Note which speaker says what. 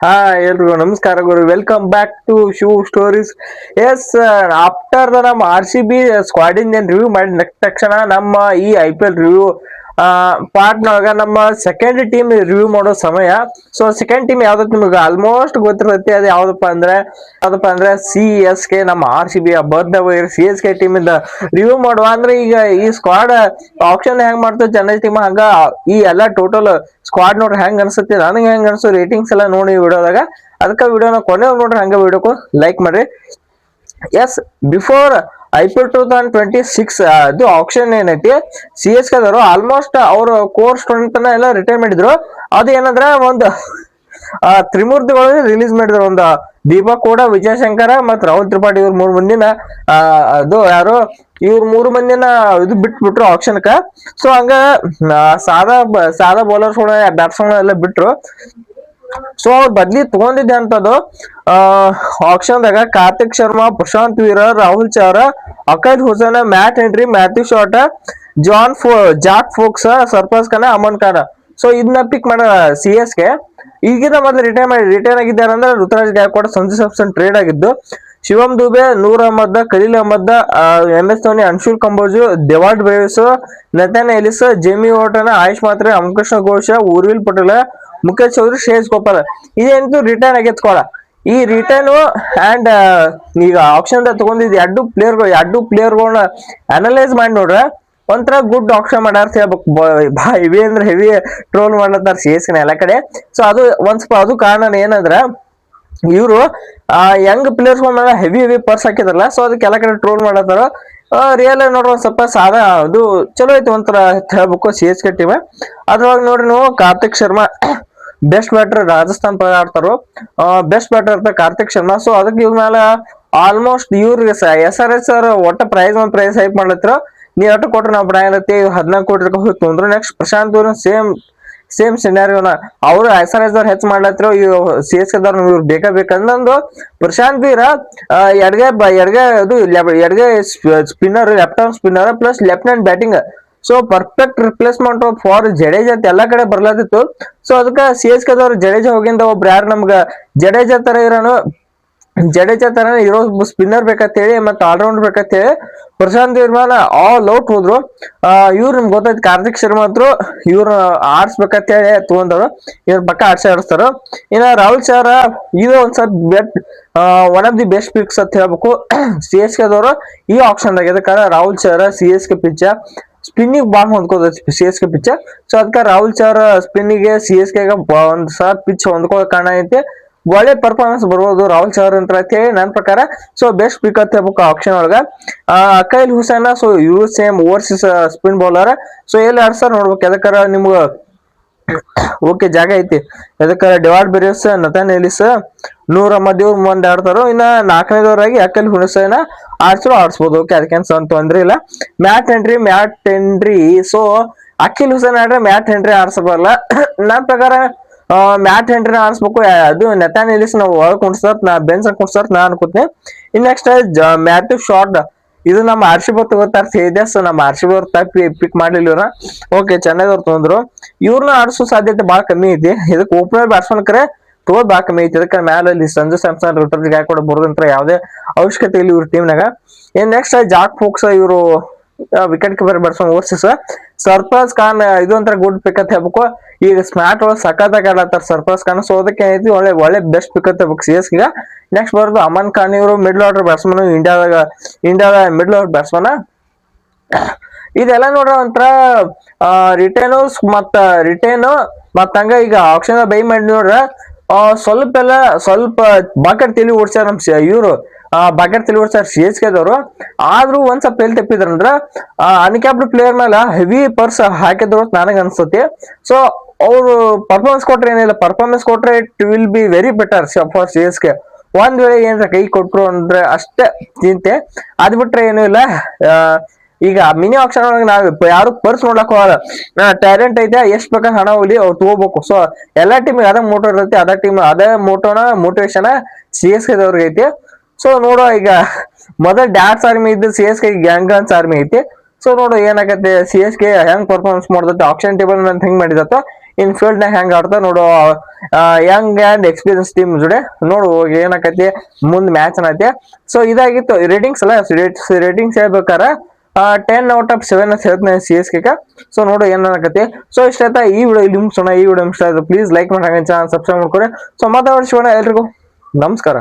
Speaker 1: ಹಾ ಎಲ್ರಿಗೂ ನಮಸ್ಕಾರ ಗುರು. Welcome back to shoe stories yes after the ನಮ್ಮ ಆರ್ ಸಿ ಬಿ ಸ್ಕ್ವಾಡಿಂದ ರಿವ್ಯೂ ಮಾಡಿದ ತಕ್ಷಣ ನಮ್ಮ ಈ ಐ ಪಿ ಎಲ್ ರಿವ್ಯೂ ಪಾರ್ಟ್ನೊಳಗ ನಮ್ಮ ಸೆಕೆಂಡ್ ಟೀಮ್ ರಿವ್ಯೂ ಮಾಡೋ ಸಮಯ. ಸೊ ಸೆಕೆಂಡ್ ಟೀಮ್ ಯಾವ್ದು ನಿಮಗೆ ಆಲ್ಮೋಸ್ಟ್ ಗೊತ್ತಿರುತ್ತೆ, ಅದು ಯಾವ್ದಪ್ಪ ಅಂದ್ರೆ ಯಾವ್ದಪ್ಪ ಅಂದ್ರೆ ಸಿ ಎಸ್ ಕೆ ನಮ್ಮ ಆರ್ ಸಿ ಬಿ ಬರ್ದ ಸಿ ಎಸ್ ಕೆ ಟೀಮ್ ಇಂದ ರಿವ್ಯೂ ಮಾಡುವ. ಅಂದ್ರೆ ಈಗ ಈ ಸ್ಕ್ವಾಡ್ ಆಪ್ಷನ್ ಹೆಂಗ್ ಮಾಡ್ತದೆ ಚೆನ್ನೈ ಟೀಮ್ ಹಂಗ ಈ ಎಲ್ಲಾ ಟೋಟಲ್ ಸ್ಕ್ವಾಡ್ ನೋಡ್ರಿ ಹೆಂಗ್ ಅನ್ಸುತ್ತೆ, ನನಗೆ ಹೆಂಗ್ ಅನ್ಸೋ ರೇಟಿಂಗ್ಸ್ ಎಲ್ಲ ನೋಡಿ ವಿಡಿಯೋದಾಗ. ಅದಕ್ಕೆ ವಿಡಿಯೋನ ಕೊನೆ ನೋಡ್ರಿ ಹಂಗ ವಿಡಿಯೋಕ್ಕೂ ಲೈಕ್ ಮಾಡ್ರಿ. Yes before I P L two thousand twenty six ಅದು ಆಪ್ಷನ್ ಏನೈತಿ? ಸಿ ಎಸ್ ಕೆದವರು ಆಲ್ಮೋಸ್ಟ್ ಅವ್ರ ಕೋರ್ ಸ್ಟೂಡೆಂಟ್ ಎಲ್ಲ ರಿಟೈರ್ ಮಾಡಿದ್ರು. ಅದು ಏನಂದ್ರೆ ಒಂದು ತ್ರಿಮೂರ್ತಿಗಳು ರಿಲೀಸ್ ಮಾಡಿದ್ರು. ಒಂದು ದೀಪಕ್ ಕೂಡ, ವಿಜಯಶಂಕರ ಮತ್ತು ರಾಹುಲ್ ತ್ರಿಪಾಠಿ ಇವ್ರ ಮೂರು ಮಂದಿನ ಅದು ಯಾರು? ಇವ್ರ ಮೂರು ಮಂದಿನ ಇದು ಬಿಟ್ಬಿಟ್ರು ಆಪ್ಷನ್ಕ ಸೊ ಹಂಗ ಸಾದಾ ಸಾದಾ ಬೌಲರ್ಸ್ ಬ್ಯಾಟ್ಸ್ಮನ್ ಎಲ್ಲ ಬಿಟ್ರು. ಸೊ ಅವ್ರ ಬದ್ಲಿ ತಗೊಂಡಿದ್ದೆ ಅಂತದ್ದು ಆಕ್ಷನ್ದಾಗ Karthik Sharma, Prashant Veer, Rahul Chahar Akeal Hosein, Matt Henry Matthew Short, John ಫೋ, Jack Foakes Sarfaraz Khan, Aman Khan. So ಇದನ್ನ ಪಿಕ್ ಮಾಡ, ಸಿ ಎಸ್ಗೆ. ಈಗಿನ ಮೊದಲು ರಿಟೈರ್ ಮಾಡಿ ರಿಟೈರ್ ಆಗಿದ್ದಾರೆ ಅಂದ್ರೆ ಋತುರಾಜ್ ಗಾಯಕ್ವಾಡ್, ಸಂಜು ಸಬ್ಸನ್ ಟ್ರೇಡ್ ಆಗಿದ್ದು. Shivam Dube, Noor Ahmad, Khaleel Ahmed M S Dhoni, Anshul Kamboj, ದೇವಾಡ್ Brevis Nathan Ellis, Jamie Overton, Ayush Mhatre Ramakrishna Ghosh, Urvil Patel Mukesh Choudhary Shreyas Gopal. ಇದೇಂತೂ return ಕೊಡ. ಈ ರಿಟರ್ನ್ ಅಂಡ್ ಈಗ ಆಪ್ಷನ್ ತಗೊಂಡಿದ್ ಎರಡು ಪ್ಲೇಯರ್ಗಳು ಎರಡು ಪ್ಲೇಯರ್ಗಳನ್ನ ಅನಲೈಸ್ ಮಾಡಿ ನೋಡ್ರ. ಒಂಥರ ಗುಡ್ ಆಪ್ಷನ್ ಅಂತ ಹೇಳ್ಬೇಕು. ಬಾ ಹೆವಿ ಅಂದ್ರೆ ಹೆವಿ ಟ್ರೋಲ್ ಮಾಡ್ಲತ್ತಾರ ಸಿ ಎಸ್ ಎಲ್ಲ ಕಡೆ. ಸೊ ಅದು ಒಂದ್ ಸ್ವಲ್ಪ ಅದು ಕಾರಣ ಏನಂದ್ರ, ಇವರು ಯಂಗ್ ಪ್ಲೇಯರ್ಸ್ ಮೇಲೆ ಹೆವಿ ಹೆವಿ ಪರ್ಸ್ ಹಾಕಿದಾರಲ್ಲ. ಸೊ ಅದಕ್ಕೆ ಎಲ್ಲ ಕಡೆ ಟ್ರೋಲ್ ಮಾಡತ್ತಾರ ರಿಯಲ್ ನೋಡ್ರಿ ಒಂದ್ ಸ್ವಲ್ಪ ಸಾದಾ, ಅದು ಚಲೋ ಐತಿ ಒಂಥರ ಹೇಳ್ಬೇಕು ಸಿ ಎಸ್ ಕೆ ಟೀಮ್ ಅದ್ರೊಳಗೆ ನೋಡ್ರಿ ನೀವು ಕಾರ್ತಿಕ್ ಶರ್ಮಾ ಬೆಸ್ಟ್ ಬ್ಯಾಟರ್ ರಾಜಸ್ಥಾನ್ ಪರ ಆಡ್ತಾರೋ ಬೆಸ್ಟ್ ಬ್ಯಾಟರ್ ಅಂತ ಕಾರ್ತಿಕ್ ಶರ್ಮಾ. ಸೊ ಅದಕ್ಕೆ ಇವ್ರ ಮೇಲೆ ಆಲ್ಮೋಸ್ಟ್ ಇವ್ರಿಗೆ ಎಸ್ ಆರ್ ಎಸ್ ಅವ್ರ ಒಟ್ಟ ಪ್ರೈಸ್ ಒಂದ್ ಪ್ರೈಸ್ ಹೈಪ್ ಮಾಡ್ಲತ್ತಿರೋ. ನೀವು ಅಟ್ಟು ಕೊಟ್ರೆ ನಾವು ಬಿಡಾಗತ್ತೆ ಹದಿನಾಲ್ಕು ಕೋಟಿ ಹೋಯ್ತು ಅಂದ್ರೆ. ನೆಕ್ಸ್ಟ್ ಪ್ರಶಾಂತ್ ಇವ್ರ ಸೇಮ್ ಸೇಮ್ ಸಿನಾರಿಯೋನ ಅವ್ರು ಎಸ್ ಆರ್ ಎಸ್ ದವ್ರು ಹೆಚ್ಚು ಮಾಡ್ಲತ್ತಿರೋ ಸಿ ಎಸ್ ಕೆದವ್ರ ಇವ್ರು ಬೇಕಾ ಬೇಕಂದಂದು ಪ್ರಶಾಂತ್ ವೀರ ಎಡ್ಗೆ ಎಡ್ಗೆ ಅದು, ಎಡ್ಗೆ spinner left arm spinner plus left hand batting so perfect replacement for Jadeja ಅಂತ ಎಲ್ಲಾ ಕಡೆ ಬರ್ಲಾತಿತ್ತು ಸೊ ಅದಕ್ಕೆ ಸಿ ಎಸ್ ಕೆದವ್ರು ಜಡೇಜಾ ಹೋಗಿಂದ ಒಬ್ರು ಯಾರು ನಮ್ಗ ಜಡೇಜಾ ತರ ಇರೋನು ಜಡೇಜ ತರ ಇರೋ ಸ್ಪಿನ್ನರ್ ಬೇಕಂತ ಹೇಳಿ ಮತ್ತೆ ಆಲ್ರೌಂಡರ್ ಬೇಕಂತ ಹೇಳಿ ಪ್ರಶಾಂತ್ ನಿರ್ಮಾಣ ಆಲ್ ಔಟ್ ಹೋದ್ರು. ಇವ್ರು ನಿಮ್ಗೆ ಗೊತ್ತಾಯ್ತು ಕಾರ್ತಿಕ್ ಶರ್ಮಾ ಅಂತ ಇವ್ರು ಆಡ್ಸ್ಬೇಕಂತ ಹೇಳಿ ತಗೊಂಡವ್ರು. ಇವ್ರ ಪಕ್ಕ ಆಡ್ಸಿ ಆಡಿಸ್ತಾರ. ಇನ್ನ ರಾಹುಲ್ ಸರ್ ಇದು ಒಂದ್ ಸ್ವಲ್ಪ bit one of the best picks ಅಂತ ಹೇಳ್ಬೇಕು. ಸಿ ಎಸ್ ಕೆದವರು ಈ ಆಪ್ಷನ್ ಆಗಿದೆ Rahul sir C S K ಪಿಚ್ಚ ಸ್ಪಿನ್ನಿಗೆ ball ಹೊಂದ್ಕೋತೈತಿ C S K pitch so ಅದಕ್ಕೆ ರಾಹುಲ್ ಸರ್ ಸ್ಪಿನ್ನಿಗೆ ಸಿ ಎಸ್ ಕೆ ಒಂದ್ ಸರ್ ಪಿಚ್ ಹೊಂದ್ಕೊಳ್ಳೋ ಕಾರಣ ಐತೆ. ಒಳ್ಳೆ ಪರ್ಫಾರ್ಮೆನ್ಸ್ ಬರ್ಬೋದು ರಾಹುಲ್ ಸರ್ ಅಂತ ಹೇಳಿ ನನ್ನ ಪ್ರಕಾರ. ಸೊ ಬೆಸ್ಟ್ ಪಿಕ್ ಅಂತ ಹೇಳ್ಬೇಕು ಆಪ್ಷನ್ ಒಳಗ. Akeal Hosein so you same overseas spin bowler so ಎಲ್ಲಿ ಸರ್ ನೋಡ್ಬೇಕು. ಯಾಕಂದ್ರೆ ನಿಮ್ಗೆ ಓಕೆ, ಜಾಗ ಐತಿ. ಅದಕ್ಕೆ ಡೆವಾರ್ಡ್ ಬೆರಿಯಸ್ ನತಾನ್ ಎಲಿಸ್ ನೂರ ಮಧ್ಯ ಒಂದ್ ಆಡ್ತಾರೋ ಇನ್ನ ನಾಲ್ಕನೇದವರಾಗಿ ಯಾಕಲ್ಲಿ ಹುಣಸೇನ ಆಡ್ಸರು, ಆಡ್ಸ್ಬೋದು. ಓಕೆ ಅದಕ್ಕೇನು ಸಣ್ಣ ತೊಂದ್ರೆ ಇಲ್ಲ. Matt Henry Matt Henry so Akeal Hosein ಆಡ್ರೆ Matt Henry ಆಡ್ಸಬಲ್ಲ. ನನ್ನ ಪ್ರಕಾರ ಮ್ಯಾಟ್ ಎಂಟ್ರಿ ಆಡ್ಸ್ಬೇಕು. ಅದು ನೆತಾನ್ ಎಲಿಸ್ ನಾವು ಒಳಗೆ ಕುಣಿಸ್ತಾರ ನಾ ಬೆನ್ಸ್ ಕುಣಿಸ್ತಾರ ನಾ ಅನ್ಕೋತೀನಿ. ಇನ್ ನೆಕ್ಸ್ಟ್ ಮ್ಯಾಟ್ ಶಾರ್ಟ್ ಇದು ನಮ್ಮ ಆರ್ ಸಿ ಬರ್ ತಗೋತಾರ ಸೇದೆ ಸೊ ನಮ್ಮ ಆರ್ ಸಿ ಬರ್ ತಪ್ಪಿ ಪಿಕ್ ಮಾಡ್ಲಿಲ್ಲ ಇವ್ರ. ಓಕೆ ಚೆನ್ನೈದವ್ರು ತೊಂದ್ರು. ಇವ್ರನ್ನ ಆಡಿಸೋ ಸಾಧ್ಯತೆ ಬಹಳ ಕಮ್ಮಿ ಐತಿ. ಇದಕ್ಕೆ ಓಪನರ್ ಬ್ಯಾಟ್ಸ್ಮನ್ ಕರೆ ತಗೋದ್ ಬಾಕ ಐತಿ ಇದಕ್ಕೆ ಮ್ಯಾಲ ಇಲ್ಲಿ ಸಂಜು ಸ್ಯಾಮ್ಸನ್ ರುಟರ್ಜ್ ಹಾಕೊಡ ಬರೋದಂತ್ರ ಯಾವುದೇ ಅವಶ್ಯಕತೆ ಇಲ್ಲ ಇವ್ರ ಟೀಮ್ನಾಗ ಏನ್ ನೆಕ್ಸ್ಟ್ ಜಾಕ್ ಫೋಕ್ಸ್ ಇವರು wicket keeper batsman overseas Sarfaraz Khan ಇದು ಒಂಥರ ಗುಡ್ ಪಿಕ್ ಅಂತ ಹೇಳ್ಬೇಕು. ಈಗ ಸ್ಮಾರ್ಟ್ ಒಳಗೆ ಸಖತ್ತಾಗಿ ಆಡತ್ತಾರ ಸರ್ಫರಾಜ್ ಖಾನ್. ಸೊ ಅದಕ್ಕೆ ಏನೈತಿ ಒಳ್ಳೆ ಒಳ್ಳೆ ಬೆಸ್ಟ್ ಪಿಕ್ ಅಂತ ಹೇಳ್ಬೇಕು ಸಿ ಎಸ್ ಈಗ ನೆಕ್ಸ್ಟ್ ಬರೋದು ಅಮನ್ ಖಾನ್ ಇವರು ಮಿಡ್ಲ್ ಆರ್ಡರ್ ಬ್ಯಾಟ್ಸ್ಮನ್ ಇಂಡಿಯಾದಾಗ ಇಂಡಿಯಾದ ಮಿಡ್ಲ್ ಆರ್ಡರ್ ಬ್ಯಾಟ್ಸ್ಮನ್ ಇದೆಲ್ಲ ನೋಡ್ರ ಒಂಥರ ರಿಟೇನು ಮತ್ತ ರಿಟೇನು ಮತ್ತ ಹಂಗ ಈಗ ಆಪ್ಷನ್ ಬೈ ಮಾಡಿ ನೋಡ್ರ. ಸ್ವಲ್ಪ ಎಲ್ಲ ಸ್ವಲ್ಪ ಬಾಕೆಟ್ ತಲಿ ಓಡ್ಸ್ಯಾರ ನಮ್ ಇವರು. ಬಾಕೆಟ್ ತೆಲಿ ಓಡ್ಸ್ಯಾರ ಸಿ ಎಸ್ ಕೆದವರು ಆದ್ರೂ ಒಂದ್ ಸ್ವಲ್ಪ ಎಲ್ಲಿ ತಪ್ಪಿದ್ರಂದ್ರ ಅನ್ಕ್ಯಾಪ್ಡ್ ಪ್ಲೇಯರ್ ಮೇಲೆ ಹೆವಿ ಪರ್ಸ್ ಹಾಕಿದ್ರು ಅಂತ ನನಗೆ ಅನ್ಸುತ್ತೆ. ಸೊ ಅವರು ಪರ್ಫಾರ್ಮೆನ್ಸ್ ಕೊಟ್ರೆ ಏನಿಲ್ಲ ಪರ್ಫಾರ್ಮೆನ್ಸ್ ಕೊಟ್ರೆ it will be very better for C S K ಒಂದ್ ವೇಳೆ ಏನಾರ ಕೈ ಕೊಟ್ರು ಅಂದ್ರೆ ಅಷ್ಟೇ ಚಿಂತೆ ಅದ್ ಬಿಟ್ರೆ ಏನೂ ಇಲ್ಲ. ಆ, ಈಗ ಮಿನಿ ಆಕ್ಷನ್ ಒಳಗೆ ನಾವ್ ಯಾರು ಪರ್ಸ್ ನೋಡಕ್ ಹೋಗಲ್ಲ. ಟ್ಯಾಲೆಂಟ್ ಐತೆ, ಎಷ್ಟ್ ಬೇಕಾದ್ರೆ ಹಣ ಹೋಗ್ಲಿ ಅವ್ರು ತಗೋಬೇಕು. ಸೊ ಎಲ್ಲಾ ಟೀಮ್ ಅದೇ ಮೋಟೋ ಇರುತ್ತೆ, ಅದೇ ಟೀಮ್ ಅದೇ ಮೋಟೋನ ಮೋಟಿವೇಶನ್ ಸಿ ಎಸ್ ಕೆ ದವ್ರಿಗೆ ಐತಿ. ಸೊ ನೋಡೋ ಈಗ ಮೊದಲ್ ಡ್ಯಾಟ್ಸ್ ಆರ್ಮಿ ಇದ್ದು ಸಿ ಎಸ್ ಕೆ ಗ್ಯಾಂಗನ್ಸ್ ಆರ್ಮಿ ಐತಿ. ಸೊ ನೋಡು ಏನಾಗತ್ತೆ ಸಿ ಎಸ್ ಕೆ ಹೆಂಗ್ ಪರ್ಫಾರ್ಮೆನ್ಸ್ ಮಾಡ್ತೈತೆ ಆಪ್ಷನ್ ಟೇಬಲ್ ಅಂತ ಹೆಂಗ್ ಮಾಡಿದತ್ತ, ಇನ್ ಫೀಲ್ಡ್ ನಾಗ ಹೆಂಗ್ ಆಡ್ತಾ ನೋಡು ಯಂಗ್ ಅಂಡ್ ಎಕ್ಸ್ಪೀರಿಯನ್ಸ್ ಟೀಮ್ ಜೊತೆ ನೋಡು ಏನಾಕತಿ ಮುಂದ್ ಮ್ಯಾಚ್ ಅನ್ನತ್ತೆ ಸೊ ಇದಾಗಿತ್ತು ರೇಟಿಂಗ್ಸ್ ಅಲ್ಲ ರೇಟಿಂಗ್ಸ್ ಹೇಳ್ಬೇಕಾರ ಟೆನ್ ಔಟ್ ಆಫ್ ಸೆವೆನ್ ಅಂತ ಹೇಳ್ತೀನಿ ಸಿ ಎಸ್ ಕೆ ಸೊ ನೋಡು ಏನ್ ಅನ್ನಕತಿ ಸೊ ಇಷ್ಟ ಆಯ್ತಾ? ಈ ವಿಡಿಯೋ ಇಲ್ಲಿ ಈ ವಿಡಿಯೋ ಇಷ್ಟ ಆಯ್ತು ಪ್ಲೀಸ್ ಲೈಕ್ ಮಾಡಿ ಚಾನಲ್ ಸಬ್ಸ್ಕ್ರೈಬ್ ಮಾಡ್ಕೊರಿ ಸೊ ಮಾತಾಡ್ಸೋಣ ಎಲ್ರಿಗೂ. ನಮಸ್ಕಾರ.